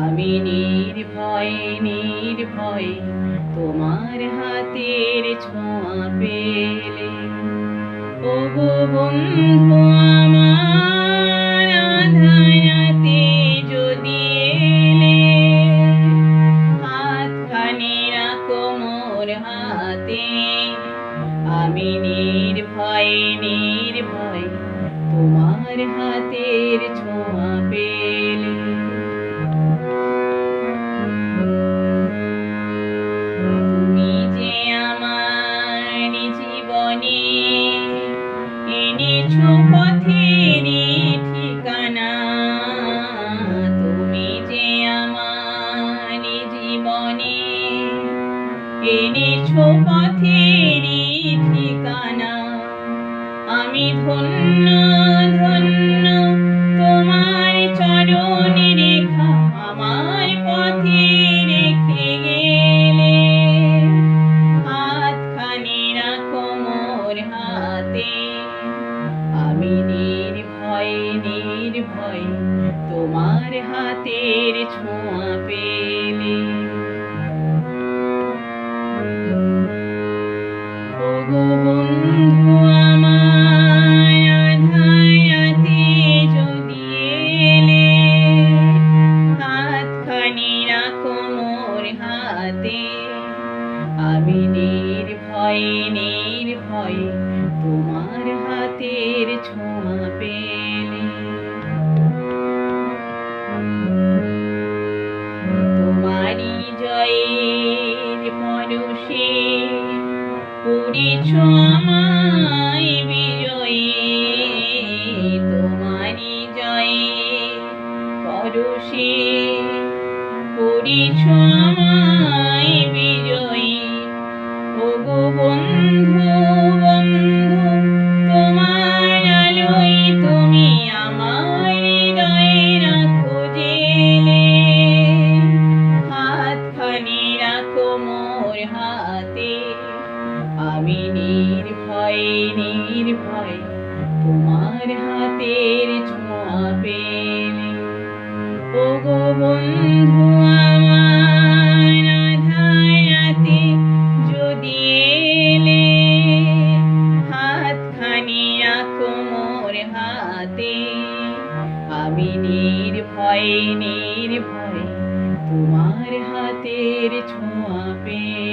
আমি নির্ভয়ে নির্ভয়ে তোমার হাতের ছোঁয়া পেলে। ও গো বন্ধু আমি নির্ভয়ে নির্ভয়ে তোমার হাতের ছোঁয়া পেলে। তুমি যে আমার জীবনে এনেছো পথেরই ঠিকানা, তুমি যে আমার জীবনে এনেছো পথেরই ঠিকানা। আমি ধন্য ধন্য, তোমার চরণে রেখা আমার পথে রেখে গেলে। হাতখানি রাখো মোর হাতে। আমি নির্ভয়ে নির্ভয়ে তোমার হাতের ছোঁয়া পেলে করেছ আমায় বিজয়ী, তোমারই জয়ে পরশে করেছ আমায় বিজয়ী, ওগো বন্ধু বন্ধু, তোমার আলোয় তুমি আমার হৃদয়ে রাখো জেলে। হাতখানি রাখো মোর হাতে আমি নির্ভয়ে নির্ভয়ে, তোমার হাতের ছোঁয়া পেলে। ওগো বন্ধু আমার আধারাতে যদি এলে, হাতখানি রাখো হাতে। আমি নির্ভয়ে নির্ভয়ে, তোমার হাতের ছোঁয়া পেলে।